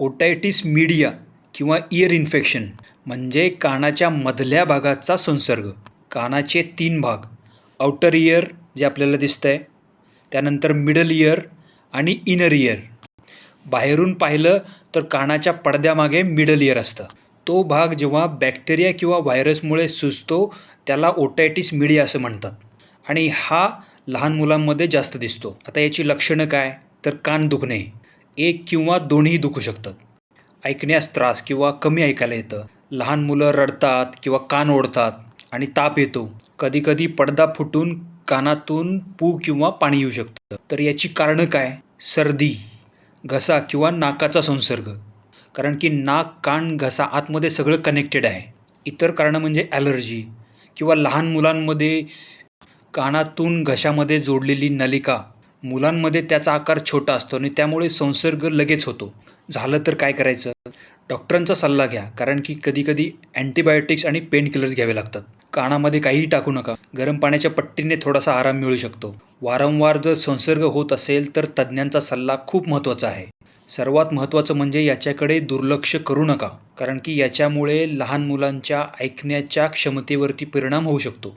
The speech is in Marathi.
ओटायटिस मीडिया किंवा इयर इन्फेक्शन म्हणजे कानाच्या मधल्या भागाचा संसर्ग. कानाचे तीन भाग आउटर इयर जे आपल्याला दिसतं आहे त्यानंतर मिडल इयर आणि इनर इयर बाहेरून पाहिलं तर कानाच्या पडद्यामागे मिडल इयर असतं. तो भाग जेव्हा बॅक्टेरिया किंवा व्हायरसमुळे सुजतो त्याला ओटायटिस मीडिया असं म्हणतात. आणि हा लहान मुलांमध्ये जास्त दिसतो. आता याची लक्षणं काय? तर कान दुखणे. एक किंवा दोन्ही दुखू शकतात. ऐकण्यास त्रास किंवा कमी ऐकायला येतं. लहान मुलं रडतात किंवा कान ओढतात आणि ताप येतो. कधीकधी पडदा फुटून कानातून पू किंवा पाणी येऊ शकतं. तर याची कारणं काय? सर्दी घसा किंवा नाकाचा संसर्ग. कारण की नाक कान घसा आतमध्ये सगळं कनेक्टेड आहे. इतर कारणं म्हणजे ॲलर्जी किंवा लहान मुलांमध्ये कानातून घशामध्ये जोडलेली नलिका मुलांमध्ये त्याचा आकार छोटा असतो आणि त्यामुळे संसर्ग लगेच होतो. झालं तर काय करायचं? डॉक्टरांचा सल्ला घ्या कारण की कधीकधी अँटीबायोटिक्स आणि पेनकिलर्स घ्यावे लागतात. कानामध्ये काहीही टाकू नका. गरम पाण्याच्या पट्टीने थोडासा आराम मिळू शकतो. वारंवार जर संसर्ग होत असेल तर तज्ज्ञांचा सल्ला खूप महत्त्वाचा आहे. सर्वात महत्त्वाचं म्हणजे याच्याकडे दुर्लक्ष करू नका कारण की याच्यामुळे लहान मुलांच्या ऐकण्याच्या क्षमतेवरती परिणाम होऊ शकतो.